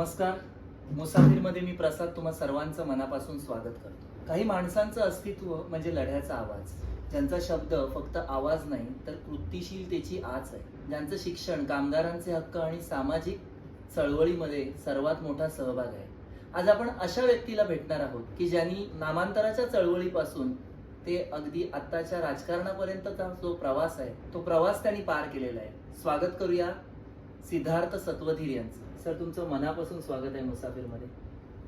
नमस्कार. मुसाफिरमध्ये मी प्रसाद तुम्हा सर्वांचं मनापासून स्वागत करतो. काही माणसांचं अस्तित्व म्हणजे लढ्याचा आवाज. ज्यांचा शब्द फक्त आवाज नाही तर कृतीशीलतेची आच आहे. ज्यांचं शिक्षण कामगारांचे हक्क आणि सामाजिक चळवळीमध्ये सर्वात मोठा सहभाग आहे. आज आपण अशा व्यक्तीला भेटणार आहोत की ज्यांनी नामांतराच्या चळवळीपासून ते अगदी आत्ताच्या राजकारणापर्यंतचा जो प्रवास आहे तो प्रवास त्यांनी पार केलेला आहे. स्वागत करूया सिद्धार्थ सत्वधीर यांचं. सर तुमचं मनापासून स्वागत आहे मुसाफिरमध्ये.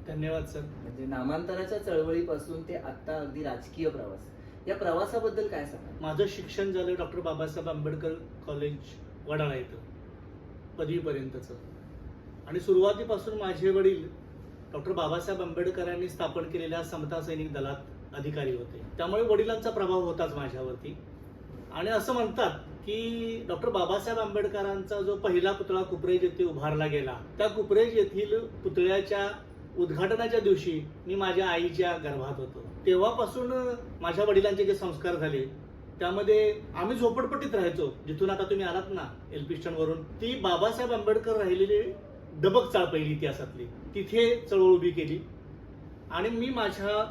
धन्यवाद सर. म्हणजे नामांतराच्या चळवळीपासून ते आत्ता अगदी राजकीय प्रवास. या प्रवासाबद्दल काय सांगा माझं शिक्षण झालं डॉक्टर बाबासाहेब आंबेडकर कॉलेज वडाळा इथं. पदवीपर्यंतचं आणि सुरुवातीपासून माझे वडील डॉक्टर बाबासाहेब आंबेडकरांनी स्थापन केलेल्या समता सैनिक दलात अधिकारी होते. त्यामुळे वडिलांचा प्रभाव होताच माझ्यावरती. आणि असं म्हणतात की डॉक्टर बाबासाहेब आंबेडकरांचा जो पहिला पुतळा कुपरेज येथे उभारला गेला त्या कुपरेज येथील पुतळ्याच्या उद्घाटनाच्या दिवशी मी माझ्या आईच्या गर्भात होतो. तेव्हापासून माझ्या वडिलांचे जे संस्कार झाले त्यामध्ये आम्ही झोपडपट्टीत राहायचो. जिथून आता तुम्ही आलात ना एल्पिस्टन वरून ती बाबासाहेब आंबेडकर राहिलेली डबक चाळ पहिली इतिहासातली. तिथे चळवळ उभी केली. आणि मी माझ्या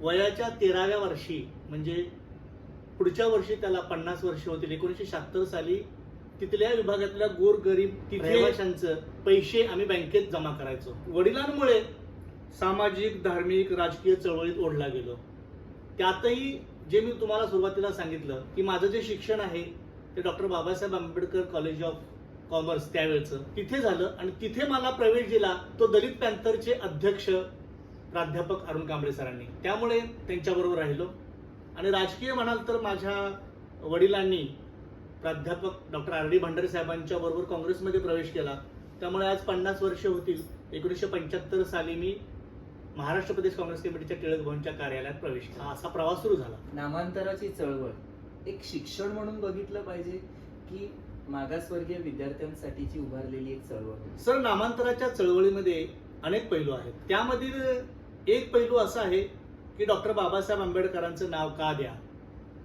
वयाच्या तेराव्या वर्षी म्हणजे पुढच्या वर्षी त्याला पन्नास वर्ष होतील. एकोणीसशे शहात्तर साली तिथल्या विभागातल्या गोरगरीब तिथे रहिवाशांचं. पैसे आम्ही बँकेत जमा करायचो. वडिलांमुळे सामाजिक धार्मिक राजकीय चळवळीत ओढला गेलो. त्यातही जे मी तुम्हाला सुरुवातीला सांगितलं की माझं जे शिक्षण आहे ते doctor Babasaheb Ambedkar college of commerce त्यावेळेचं. तिथे झालं आणि तिथे मला प्रवेश दिला तो दलित पॅन्थरचे अध्यक्ष प्राध्यापक अरुण कांबळे सरांनी. त्यामुळे त्यांच्याबरोबर राहिलो. आणि राजकीय म्हणाल तर माझ्या वडिलांनी प्राध्यापक डॉक्टर आर डी भंडारे साहेबांच्या बरोबर काँग्रेसमध्ये प्रवेश केला. त्यामुळे आज पन्नास वर्ष होतील. एकोणीसशे पंच्याहत्तर साली मी महाराष्ट्र प्रदेश काँग्रेस कमिटीच्या टिळक भवनच्या कार्यालयात प्रवेश केला. असा प्रवास सुरू झाला. नामांतराची चळवळ. एक शिक्षण म्हणून बघितलं पाहिजे की मागासवर्गीय विद्यार्थ्यांसाठीची उभारलेली एक चळवळ? सर नामांतराच्या चळवळीमध्ये अनेक पैलू आहेत. त्यामधील एक पैलू असा आहे की डॉक्टर बाबासाहेब आंबेडकरांचं नाव का द्या?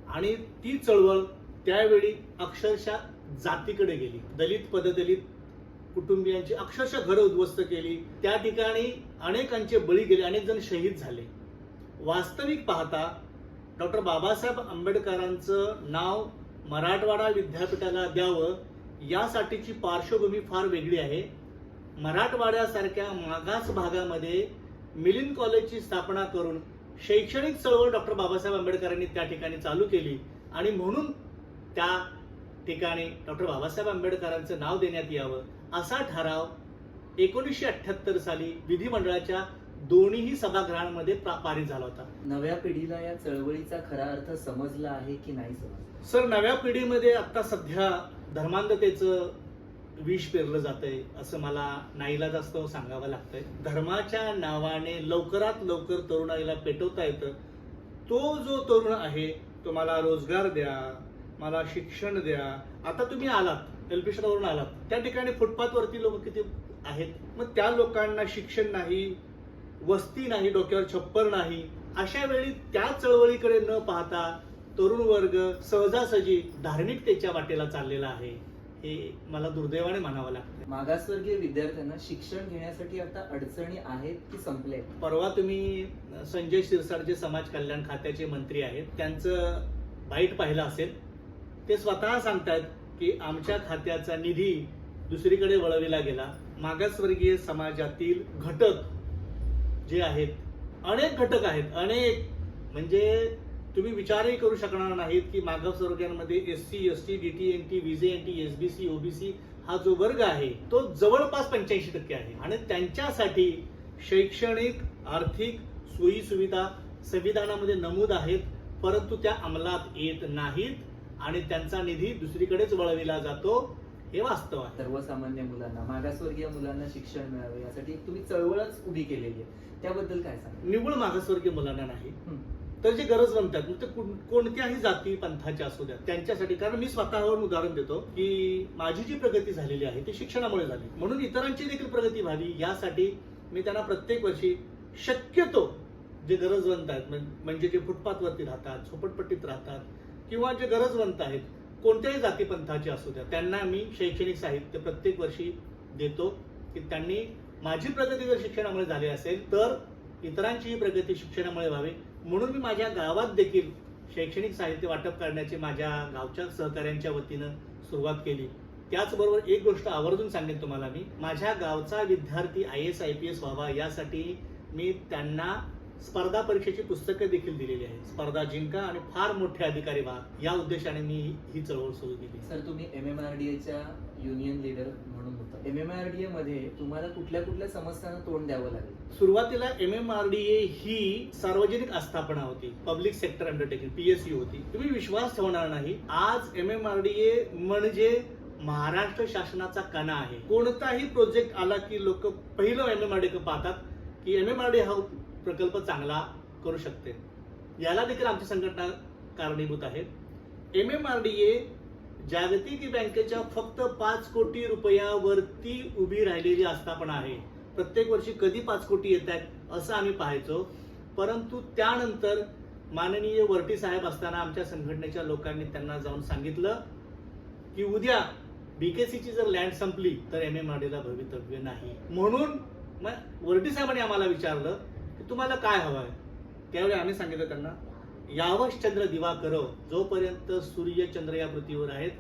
आणि ती चळवळ त्यावेळी अक्षरशः जातीकडे गेली. दलित पददलित कुटुंबियांची अक्षरशः घरं उद्ध्वस्त केली. त्या ठिकाणी अनेकांचे बळी गेले अनेक जण शहीद झाले. वास्तविक पाहता डॉक्टर बाबासाहेब आंबेडकरांचं नाव मराठवाडा विद्यापीठाला द्यावं यासाठीची पार्श्वभूमी फार वेगळी आहे. मराठवाड्यासारख्या मागास भागामध्ये मिलिंद कॉलेजची स्थापना करून शैक्षणिक चळवळ डॉक्टर बाबासाहेब आंबेडकरांनी त्या ठिकाणी चालू केली आणि म्हणून त्या ठिकाणी डॉक्टर बाबासाहेब आंबेडकरांचं नाव देण्यात यावं असा ठराव एकोणीसशे अठ्याहत्तर साली विधिमंडळाच्या दोन्हीही सभागृहांमध्ये प्रा- पारित झाला होता. नव्या पिढीला या चळवळीचा खरा अर्थ समजला आहे की नाही समजला? सर नव्या पिढीमध्ये आता सध्या धर्मांधतेचं विष पेरलं जातंय असं मला नाईला जास्त सांगावं लागतंय. धर्माच्या नावाने लवकरात लवकर तरुणाईला पेटवता येतं. तो जो तरुण आहे तो मला रोजगार द्या मला शिक्षण द्या. आता तुम्ही आलात एलपिशनवरून आलात. त्या ठिकाणी फुटपाथवरती लोक किती आहेत? मग त्या लोकांना शिक्षण नाही वस्ती नाही डोक्यावर छप्पर नाही. अशा वेळी त्या चळवळीकडे न पाहता तरुण वर्ग सहजासहजी धार्मिकतेच्या वाटेला चाललेला आहे. हे मला दुर्दैवाने म्हणावं लागतं मागासवर्गीय विद्यार्थ्यांना शिक्षण घेण्यासाठी आता अडचणी आहेत की संपले परवा तुम्ही संजय शिरसाट जे समाज कल्याण खात्याचे मंत्री आहेत त्यांचं बाईट पाहिलं असेल ते स्वतः सांगतात की आमच्या खात्याचा निधी दुसरीकडे वळविला गेला. मागासवर्गीय समाजातील घटक जे आहेत अनेक घटक आहेत. अनेक म्हणजे तुम्ही विचारही करू शकणार नाहीत की मागासवर्गीयांमध्ये S C S T D T N T VJ N T S B C OBC हा जो वर्ग आहे तो जवळपास पंच्याऐंशी टक्के आहे. आणि त्यांच्यासाठी शैक्षणिक आर्थिक सोयी सुविधा संविधानामध्ये नमूद आहेत परंतु त्या अंमलात येत नाहीत आणि त्यांचा निधी दुसरीकडेच वळविला जातो हे वास्तव आहे. सर्वसामान्य मुलांना मागासवर्गीय मुलांना शिक्षण मिळावे यासाठी तुम्ही चळवळच उभी केलेली आहे. त्याबद्दल काय सांगा निव्वळ मागासवर्गीय मुलांना नाही. तर जे गरजवंत आहेत मग ते कोण- कोणत्याही जाती पंथाचे असू द्या त्यांच्यासाठी. कारण मी स्वतःवर उदाहरण देतो की माझी जी प्रगती झालेली आहे ती शिक्षणामुळे झाली. म्हणून इतरांची देखील प्रगती व्हावी यासाठी मी त्यांना प्रत्येक वर्षी शक्यतो जे गरजवंत आहेत म्हणजे जे फुटपाथवरती राहतात झोपटपट्टीत राहतात किंवा जे गरजवंत आहेत कोणत्याही जातीपंथाचे असू द्या त्यांना मी शैक्षणिक साहित्य प्रत्येक वर्षी देतो की त्यांनी माझी प्रगती जर शिक्षणामुळे झाली असेल तर इतरांचीही प्रगती शिक्षणामुळे व्हावी. म्हणून मी माझ्या गावात देखील शैक्षणिक साहित्य वाटप करण्याची माझ्या गावच्या सहकाऱ्यांच्या वतीनं सुरुवात केली. त्याचबरोबर एक गोष्ट आवर्जून सांगेन तुम्हाला मी. माझ्या गावचा विद्यार्थी I S I P S व्हावा यासाठी मी त्यांना स्पर्धा परीक्षेची पुस्तकं देखील दिलेली आहेत. स्पर्धा जिंका आणि फार मोठे अधिकारी व्हा या उद्देशाने मी ही चळवळ सुरू केली. सर तुम्ही एम एम आर डी एच्या युनियन लीडर म्हणून होता. M M R D A मध्ये तुम्हाला कुठल्या कुठल्या समस्यांना तोंड द्यावं लागेल? सुरुवातीला M M R D A ही सार्वजनिक आस्थापना होती पब्लिक सेक्टर अंडरटेकिंग पीएसयू होती. तुम्ही विश्वास ठेवणार नाही आज M M R D A म्हणजे महाराष्ट्र शासनाचा कणा आहे. कोणताही प्रोजेक्ट आला की लोक पहिलं एम एम आर डी पाहतात की एम एम आर डी हा प्रकल्प चांगला करू शकते. याला देखील आमची संघटना कारणीभूत आहे. M M R D A जागतिक बँकेच्या फक्त पाच कोटी रुपयावरती उभी राहिलेली आस्थापना आहे. प्रत्येक वर्षी कधी पाच कोटी येत आहेत असं आम्ही पाहायचो. परंतु त्यानंतर माननीय वर्टी साहेब असताना आमच्या संघटनेच्या लोकांनी त्यांना जाऊन सांगितलं की उद्या बीकेसीची जर लँड संपली तर एम एम ला भवितव्य नाही. म्हणून मग वर्टी साहेबांनी आम्हाला विचारलं की तुम्हाला काय हवं आहे त्यावेळी आम्ही सांगितलं त्यांना यावश चंद्र दिवाकर जोपर्यंत सूर्य चंद्र या पृथ्वीवर आहेत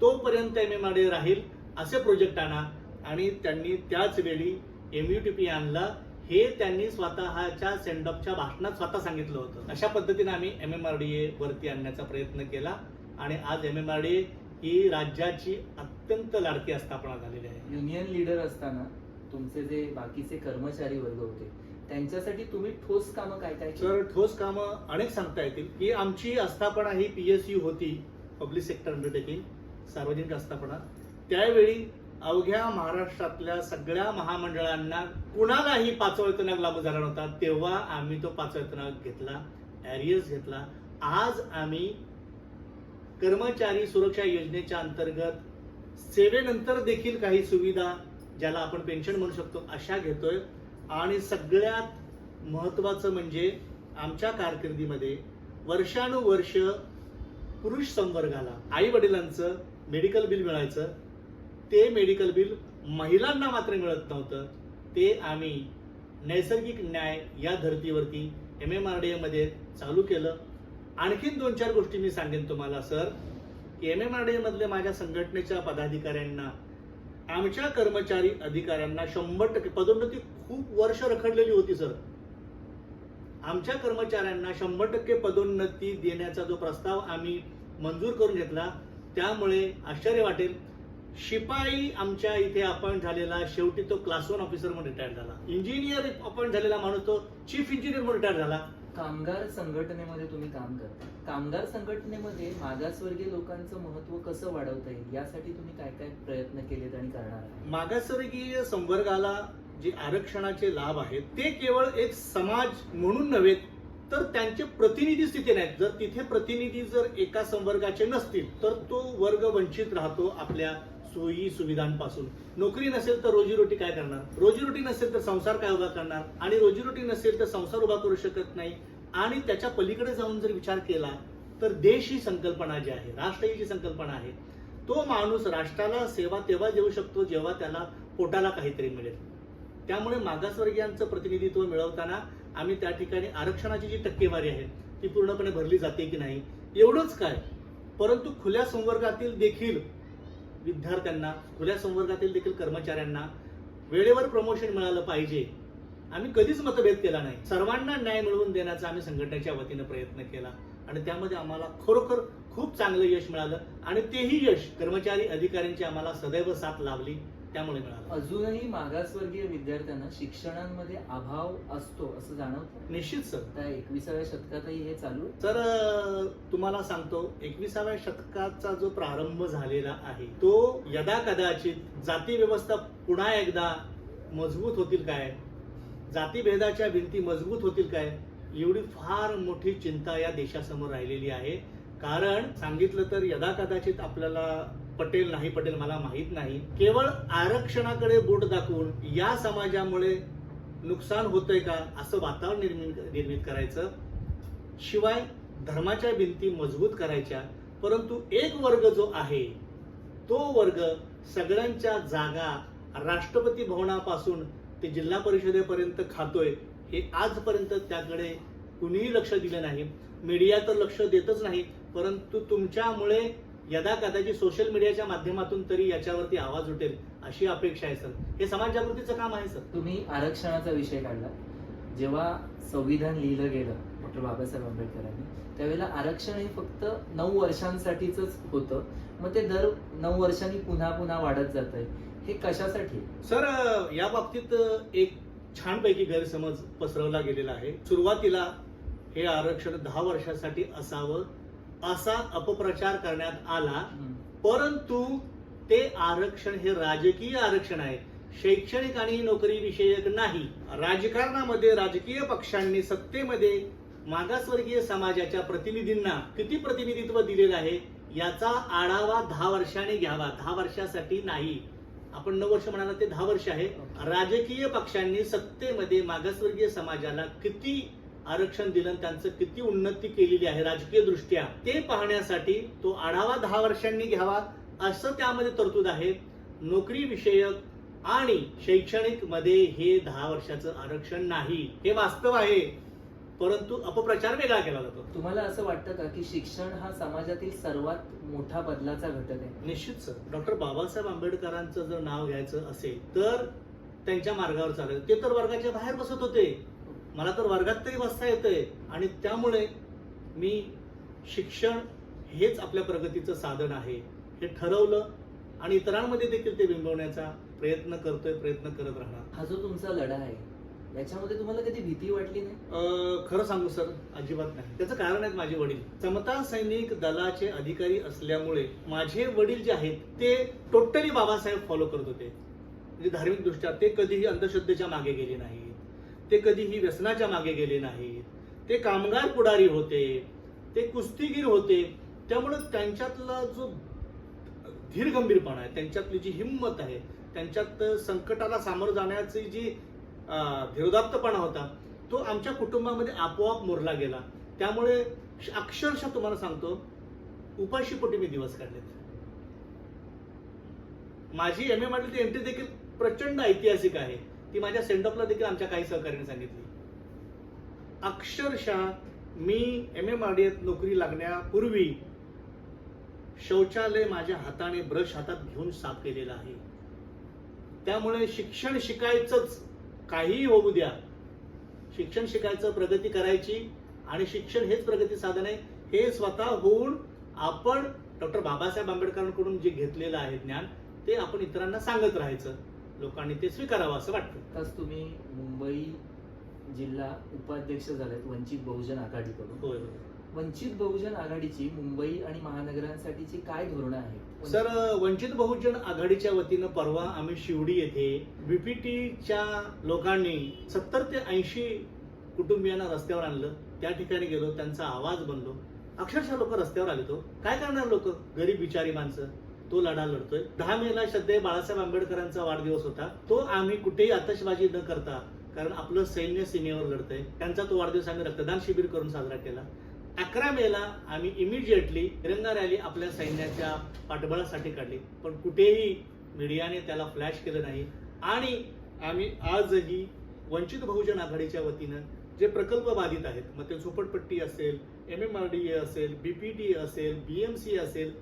तोपर्यंत एम एम राहील असे प्रोजेक्ट आणा. आणि त्यांनी त्याच वेळी एम यू टी पी आणला. हे त्यांनी स्वतःच्या सेंडअपच्या भाषणात स्वतः सांगितलं होतं. अशा पद्धतीने आम्ही M M R D A वरती आणण्याचा प्रयत्न केला. आणि आज M M R D A ही राज्याची अत्यंत लाडकी आस्थापना झालेली आहे. युनियन लीडर असताना तुमचे जे बाकीचे कर्मचारी वर्ग होते त्यांच्यासाठी तुम्ही ठोस कामं काय काय? सर ठोस कामं अनेक सांगता येतील. की आमची आस्थापना ही पीएसयू होती पब्लिक सेक्टर अंडरटेकिंग सार्वजनिक आस्थापना. त्यावेळी अवघ्या महाराष्ट्रातल्या सगळ्या महामंडळांना कुणालाही पाचवा वेतनाग लागू झाला नव्हता तेव्हा आम्ही तो पाचवा वेतनाग घेतला एरियर्स घेतला. आज आम्ही कर्मचारी सुरक्षा योजनेच्या अंतर्गत सेवेनंतर देखील काही सुविधा ज्याला आपण पेन्शन म्हणू शकतो अशा घेतोय. आणि सगळ्यात महत्वाचं म्हणजे आमच्या कारकिर्दीमध्ये वर्षानुवर्ष पुरुष संवर्गाला आई वडिलांचं मेडिकल बिल मिळायचं. ते मेडिकल बिल महिलांना मात्र मिळत नव्हतं. ते आम्ही नैसर्गिक न्याय या धर्तीवरती एम एम आर डी एमध्ये चालू केलं. आणखीन दोन चार गोष्टी मी सांगेन तुम्हाला सर. की एम एम आर डी एमधल्या माझ्या संघटनेच्या पदाधिकाऱ्यांना आमच्या कर्मचारी अधिकाऱ्यांना शंभर टक्के पदोन्नती खूप वर्ष रखडलेली होती सर. आमच्या कर्मचाऱ्यांना शंभर टक्के पदोन्नती देण्याचा जो प्रस्ताव आम्ही मंजूर करून घेतला त्यामुळे आश्चर्य वाटेल. शिपाई आमच्या इथे अपॉइंट झालेला शेवटी तो क्लास वन ऑफिसर म्हणून रिटायर झाला. इंजिनियर अपॉइंट झालेला माणूस तो चीफ इंजिनियर म्हणून रिटायर झाला. कामगार संघटनेमध्ये तुम्ही काम करता. कामगार संघटनेमध्ये मागासवर्गीय लोकांचं महत्त्व कसं वाढवता येईल? यासाठी तुम्ही काय काय प्रयत्न केलेत आणि करणार मागासवर्गीय संवर्गाला जे आरक्षणाचे लाभ आहेत ते केवळ एक समाज म्हणून नव्हे तर त्यांचे प्रतिनिधी स्थिती नाहीत. जर तिथे प्रतिनिधी जर एका संवर्गाचे नसतील तर तो वर्ग वंचित राहतो आपल्या सोयी सुविधांपासून. नोकरी नसेल तर रोजीरोटी काय करणार? रोजीरोटी नसेल तर संसार काय उभा करणार? आणि रोजीरोटी नसेल तर संसार उभा करू शकत नाही. आणि त्याच्या पलीकडे जाऊन जर विचार केला तर देश ही संकल्पना जी आहे राष्ट्र ही जी संकल्पना आहे तो माणूस राष्ट्राला सेवा तेव्हा देऊ शकतो जेव्हा त्याला पोटाला काहीतरी मिळेल. त्यामुळे मागासवर्गीयांचं प्रतिनिधित्व मिळवताना आम्ही त्या ठिकाणी आरक्षणाची जी टक्केवारी आहे ती पूर्णपणे भरली जाते की नाही? एवढंच काय. परंतु खुल्या संवर्गातील देखील विद्यार्थ्यांना खुल्या संवर्गातील देखील कर्मचाऱ्यांना वेळेवर प्रमोशन मिळालं पाहिजे. आम्ही कधीच मतभेद केला नाही. सर्वांना न्याय मिळवून देण्याचा आम्ही संघटनेच्या वतीनं प्रयत्न केला. आणि त्यामध्ये आम्हाला खरोखर खूप चांगलं यश मिळालं. आणि तेही यश कर्मचारी अधिकाऱ्यांची आम्हाला सदैव साथ लाभली. त्यामुळे मिळालं अजूनही मागासवर्गीय विद्यार्थ्यांना शिक्षणांमध्ये अभाव असतो असं जाणवतं? निश्चित सर. आता एकविसाव्या शतकातही हे चालू? तर तुम्हाला सांगतो एकविसाव्या शतकाचा जो प्रारंभ झालेला आहे तो यदा कदाचित जाती व्यवस्था पुन्हा एकदा मजबूत होतील काय? जातीभेदाच्या भिंती मजबूत होतील काय? एवढी फार मोठी चिंता या देशासमोर राहिलेली आहे. कारण सांगितलं तर यदा कदाचित आपल्याला पटेल नाही पटेल मला माहीत नाही. केवळ आरक्षणाकडे बोट दाखवून या समाजामुळे नुकसान होतंय का असं वातावरण निर्मित निर्मित करायचं? शिवाय धर्माच्या भिंती मजबूत करायच्या परंतु एक वर्ग जो आहे तो वर्ग सगळ्यांच्या जागा राष्ट्रपती भवनापासून ते जिल्हा परिषदेपर्यंत खातोय हे आजपर्यंत त्याकडे कुणीही लक्ष दिलं नाही. मीडिया तर लक्ष देतच नाही परंतु तुमच्यामुळे यदा कदाचित सोशल मीडियाच्या माध्यमातून तरी याच्यावरती आवाज उठेल अशी अपेक्षा आहे सर. हे समाज जागृतीचं काम आहे सर. तुम्ही आरक्षणाचा विषय काढला. जेव्हा संविधान लिहिलं गेलं डॉक्टर बाबासाहेब आंबेडकरांनी त्यावेळेला आरक्षण हे फक्त नऊ वर्षांसाठीच होतं. मग ते दर नऊ वर्षांनी पुन्हा पुन्हा वाढत जात आहे हे कशासाठी? सर या बाबतीत एक छानपैकी गैरसमज पसरवला गेलेला आहे. सुरुवातीला हे आरक्षण दहा वर्षासाठी असावं असा अपप्रचार करण्यात आला. परंतु ते आरक्षण हे राजकीय आरक्षण आहे. शैक्षणिक आणि नोकरी विषयक नाही. राजकारणामध्ये राजकीय पक्षांनी सत्तेमध्ये मागासवर्गीय समाजाच्या प्रतिनिधींना किती प्रतिनिधित्व दिलेलं आहे याचा आढावा दहा वर्षांनी घ्यावा. दहा वर्षासाठी नाही. आपण नऊ वर्ष म्हणाला ते दहा वर्ष आहे. राजकीय पक्षांनी सत्तेमध्ये मागासवर्गीय समाजाला किती आरक्षण दिलं त्यांचं किती उन्नती केलेली आहे राजकीय दृष्ट्या ते पाहण्यासाठी तो आढावा दहा वर्षांनी घ्यावा असं त्यामध्ये तरतूद आहे. नोकरी विषयक आणि शैक्षणिकमध्ये हे दहा वर्षाचं आरक्षण नाही. हे वास्तव आहे. परंतु अपप्रचार वेगळा केला जातो. तुम्हाला असं वाटतं का की शिक्षण हा समाजातील सर्वात मोठा बदलाचा घटक आहे? निश्चित सर. डॉक्टर बाबासाहेब आंबेडकरांचं जर नाव घ्यायचं असेल तर त्यांच्या मार्गावर चालेल ते तर वर्गाच्या बाहेर बसत होते. मला तर वर्गात तरी बसता येतंय. आणि त्यामुळे मी शिक्षण हेच आपल्या प्रगतीचं साधन आहे. हे ठरवलं आणि इतरांमध्ये देखील ते बिंबवण्याचा प्रयत्न करतोय प्रयत्न करत राहणार. हा जो तुमचा लढा आहे याच्यामध्ये तुम्हाला कधी भीती वाटली नाही? खरं सांगू सर अजिबात नाही. त्याचं कारण आहेत माझे वडील. समता सैनिक दलाचे अधिकारी असल्यामुळे माझे वडील जे आहेत ते टोटली बाबासाहेब फॉलो करत होते. म्हणजे धार्मिक दृष्ट्या ते कधीही अंधश्रद्धेच्या मागे गेले नाहीत. ते कधीही व्यसनाच्या मागे गेले नाहीत. ते कामगार पुढारी होते ते कुस्तीगीर होते. त्यामुळं त्यांच्यातला जो धीरगंभीरपणा आहे त्यांच्यातली जी हिंमत आहे त्यांच्यात संकटाला सामोरं जाण्याची जी धीरोदात्तपणा होता तो आमच्या कुटुंबामध्ये आपोआप मुरला गेला. त्यामुळे अक्षरशः तुम्हाला सांगतो उपाशीपोटी मी दिवस काढलेत. माझी एम ए ती एंट्री देखील प्रचंड ऐतिहासिक आहे. ती माझ्या सेंडॉपला देखील आमच्या काही सहकार्याने सांगितली. अक्षरशः मी एम ए नोकरी लागण्यापूर्वी शौचालय माझ्या हाताने ब्रश हातात घेऊन साफ केलेलं आहे. त्यामुळे शिक्षण शिकायचंच काहीही होऊ द्या. शिक्षण शिकायचं प्रगती करायची आणि शिक्षण हेच प्रगती साधन आहे हे स्वतः होऊन आपण डॉक्टर बाबासाहेब आंबेडकरांकडून जे घेतलेलं आहे ज्ञान ते आपण इतरांना सांगत राहायचं. लोकांनी ते स्वीकारावं असं वाटतं. आताच तुम्ही मुंबई जिल्हा उपाध्यक्ष झालेत वंचित बहुजन आघाडीकडून. होय होय. वंचित बहुजन आघाडीची मुंबई आणि महानगरांसाठीची काय धोरणं आहेत? सर वंचित बहुजन आघाडीच्या वतीनं परवा आम्ही शिवडी येथे बीपीटीच्या लोकांनी सत्तर ते ऐंशी कुटुंबियांना रस्त्यावर आणलं. त्या ठिकाणी गेलो त्यांचा आवाज बनलो. अक्षरशः लोक रस्त्यावर आले तो. काय करणार लोक? गरीब बिचारी माणसं. तो लढा लढतोय. दहा मेला श्रद्धे बाळासाहेब आंबेडकरांचा वाढदिवस होता. तो आम्ही कुठेही आतषबाजी न करता कारण आपलं सैन्य सीमेवर लढतंय. त्यांचा तो वाढदिवस आम्ही रक्तदान शिबिर करून साजरा केला. अकरा मेला आम्ही इमिजिएटली तिरंगा रॅली आपल्या सैन्याच्या पाठबळासाठी काढली. पण कुठेही मीडियाने त्याला फ्लॅश केलं नाही. आणि आम्ही आजही वंचित बहुजन आघाडीच्या वतीनं जे प्रकल्प बाधित आहेत मग ते झोपडपट्टी असेल M M R D A असेल बीपीटी असेल बी एम सी असेल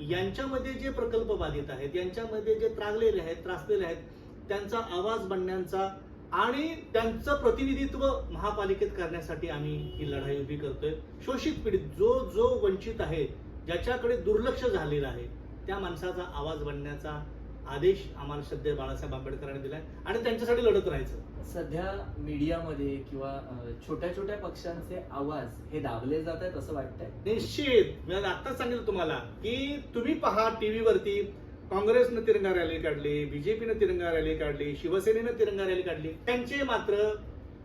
यांच्यामध्ये जे प्रकल्प बाधित आहेत यांच्यामध्ये जे त्रागलेले आहेत त्रासलेले आहेत त्यांचा आवाज बनण्याचा आणि त्यांचं प्रतिनिधित्व महापालिकेत करण्यासाठी आम्ही ही लढाई उभी करतोय. शोषित पीडित जो जो वंचित आहे ज्याच्याकडे दुर्लक्ष झालेलं आहे त्या माणसाचा आवाज बनण्याचा आदेश आम्हाला श्रद्धे बाळासाहेब आंबेडकरांनी दिलाय आणि त्यांच्यासाठी लढत राहायचं. सध्या मीडियामध्ये किंवा छोट्या छोट्या पक्षांचे आवाज हे दाबले जात आहेत असं वाटतंय. निश्चित. मी आता आत्ताच सांगितलं तुम्हाला की तुम्ही पहा टीव्हीवरती काँग्रेसनं तिरंगा रॅली काढली बीजेपीनं तिरंगा रॅली काढली शिवसेनेनं तिरंगा रॅली काढली. त्यांचे मात्र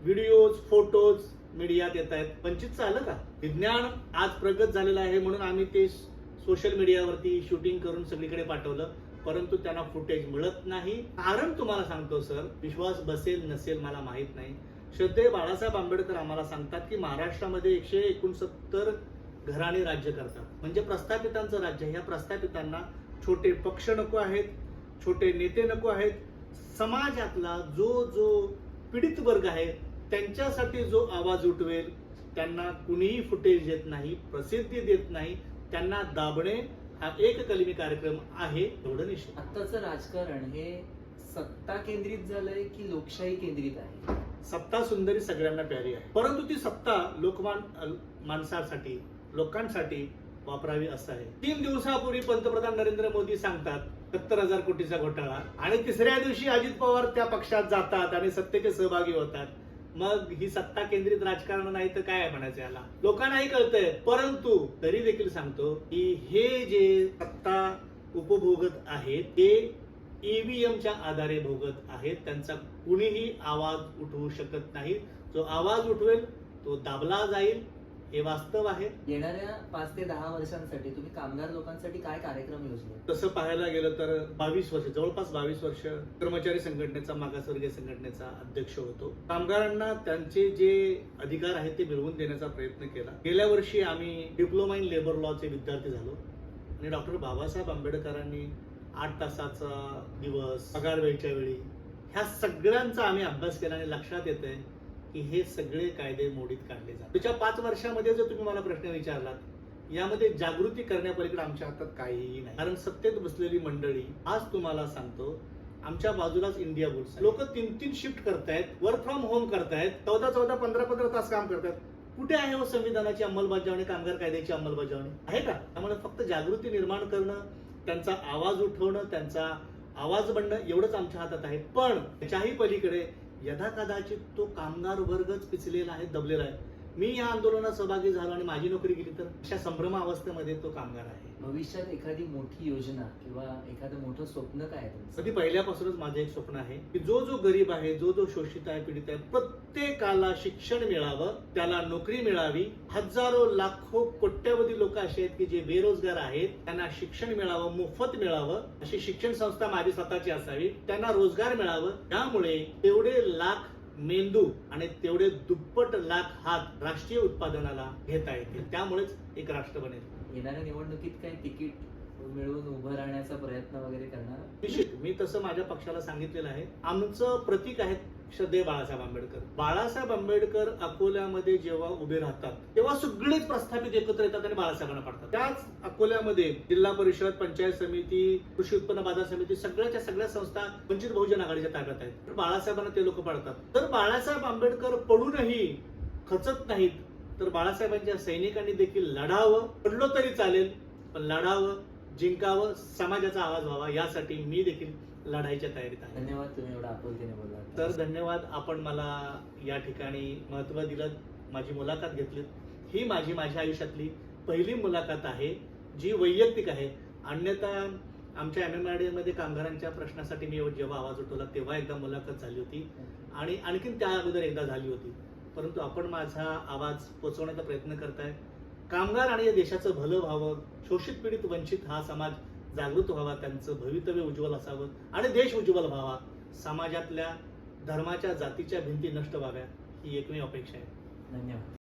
व्हिडिओज फोटोज मीडियात येत आहेत. वंचित आलं का विज्ञान आज प्रगत झालेलं आहे म्हणून आम्ही ते सोशल मीडियावरती शूटिंग करून सगळीकडे पाठवलं. परंतु त्यांना फुटेज मिळत नाही. कारण तुम्हाला सांगतो सर विश्वास बसेल नसेल मला माहीत नाही. श्रद्धेय बाळासाहेब आंबेडकर आम्हाला सांगतात की महाराष्ट्रामध्ये एकशे एकोणसत्तर घराणे राज्य करतात. म्हणजे प्रस्थापितांचं राज्य. ह्या प्रस्थापितांना छोटे पक्ष नको आहेत छोटे नेते नको आहेत. समाजातला जो जो पीडित वर्ग आहे त्यांच्यासाठी जो आवाज उठवेल त्यांना कुणीही फुटेज देत नाही प्रसिद्धी देत नाही त्यांना दाबणे हा एक कलमी कार्यक्रम आहे एवढं निश्चित. आत्ताचं राजकारण हे सत्ता केंद्रित झालंय की लोकशाही केंद्रित आहे? सत्ता सुंदरी सगळ्यांना प्यारी आहे. परंतु ती सत्ता लोकमान माणसासाठी लोकांसाठी वापरावी असं आहे. तीन दिवसापूर्वी पंतप्रधान नरेंद्र मोदी सांगतात सत्तर हजार कोटीचा घोटाळा. आणि तिसऱ्या दिवशी अजित पवार त्या पक्षात जातात आणि सत्तेचे सहभागी होतात. मग ही सत्ता केंद्रित राजकारण नाही तर काय म्हणायचं याला? लोकांनाही कळतंय. परंतु तरी देखील सांगतो की हे जे सत्ता उपभोगत आहेत ते ईव्हीएमच्या आधारे भोगत आहेत. त्यांचा कुणीही आवाज उठवू शकत नाही. जो आवाज उठवेल तो दाबला जाईल. हे वास्तव आहे. येणाऱ्या पाच ते दहा वर्षांसाठी तुम्ही कामगार लोकांसाठी काय कार्यक्रम योजले तसं पाहायला गेलं तर बावीस वर्ष जवळपास बावीस वर्ष कर्मचारी संघटनेचा मागासवर्गीय संघटनेचा अध्यक्ष होतो. कामगारांना त्यांचे जे अधिकार आहेत ते मिळवून देण्याचा प्रयत्न केला. गेल्या वर्षी आम्ही डिप्लोमा इन लेबर लॉचे विद्यार्थी झालो. आणि डॉक्टर बाबासाहेब आंबेडकरांनी आठ तासाचा दिवस पगार वेळच्या वेळी ह्या सगळ्यांचा आम्ही अभ्यास केला आणि लक्षात येतंय की हे सगळे कायदे मोडीत काढले जातात. त्याच्या पाच वर्षामध्ये जर तुम्ही मला प्रश्न विचारलात यामध्ये जागृती करण्यापलीकडे आमच्या हातात काहीही नाही. कारण सत्तेत बसलेली मंडळी आज तुम्हाला सांगतो आमच्या बाजूलाच इंडिया बुल्स लोक तीन तीन शिफ्ट करतायत वर्क फ्रॉम होम करतायत चौदा चौदा पंधरा पंधरा तास काम करतायत. कुठे आहे हो संविधानाची अंमलबजावणी कामगार कायद्याची अंमलबजावणी? आहे का? त्यामुळे फक्त जागृती निर्माण करणं त्यांचा आवाज उठवणं त्यांचा आवाज बनणं एवढंच आमच्या हातात आहे. पण त्याच्याही पलीकडे यदाकदाचित तो कामगार वर्गच पिचलेला आहे दबलेला आहे. मी या आंदोलनात सहभागी झालो आणि माझी नोकरी गेली तर अशा संभ्रमा अवस्थेमध्ये तो कामगार आहे. भविष्यात एखादी मोठी योजना किंवा एखादं मोठं स्वप्न काय आहे पहिल्यापासूनच माझं एक स्वप्न आहे की जो जो गरीब आहे जो जो शोषित आहे पीडित आहे प्रत्येकाला शिक्षण मिळावं त्याला नोकरी मिळावी. हजारो लाखो कोट्यवधी लोक असे आहेत की जे बेरोजगार आहेत त्यांना शिक्षण मिळावं मोफत मिळावं. अशी शिक्षण संस्था माझी स्वतःची असावी त्यांना रोजगार मिळावं. त्यामुळे तेवढे लाख मेंदू आणि तेवढे दुप्पट लाख हात राष्ट्रीय उत्पादनाला घेता येतील. त्यामुळेच एक राष्ट्र बनेल. येणाऱ्या निवडणुकीत काही तिकीट मिळवून उभं राहण्याचा प्रयत्न वगैरे करणार? निश्चित. मी तसं माझ्या पक्षाला सांगितलेलं आहे. आमचं प्रतीक आहे श्रद्धेय बाळासाहेब आंबेडकर. बाळासाहेब आंबेडकर अकोल्यामध्ये जेव्हा उभे राहतात तेव्हा सगळेच प्रस्थापित एकत्र येतात आणि बाळासाहेबांना पाडतात. त्याच अकोल्यामध्ये जिल्हा परिषद पंचायत समिती कृषी उत्पन्न बाजार समिती सगळ्याच्या सगळ्या संस्था वंचित बहुजन आघाडीच्या ताब्यात आहेत. तर बाळासाहेबांना ते लोक पाडतात. तर बाळासाहेब आंबेडकर पडूनही खचत नाहीत. तर बाळासाहेबांच्या सैनिकांनी देखील लढावं. पडलो तरी चालेल पण लढावं जिंकावं समाजाचा आवाज व्हावा यासाठी मी देखील लढाईच्या तयारीत आहे. धन्यवाद तुम्ही एवढा आपुलकीने बोललात. तर धन्यवाद आपण मला या ठिकाणी महत्त्व दिलं माझी मुलाखत घेतली. ही माझी माझ्या आयुष्यातली पहिली मुलाखत आहे जी वैयक्तिक आहे. अन्यथा आमच्या एम एममध्ये कामगारांच्या प्रश्नासाठी मी जेव्हा आवाज उठवला तेव्हा एकदा मुलाखत झाली होती. आणि आणखीन त्या अगोदर एकदा झाली होती. परंतु आपण माझा आवाज पोचवण्याचा प्रयत्न करताय. कामगार आणि या देशाचं भलं व्हावं शोषित पीडित वंचित हा समाज जागृत व्हावा त्यांचं भवितव्य उज्ज्वल असावं आणि देश उज्ज्वल व्हावा. समाजातल्या धर्माच्या जातीच्या भिंती नष्ट व्हाव्या ही एकमेव अपेक्षा आहे. धन्यवाद.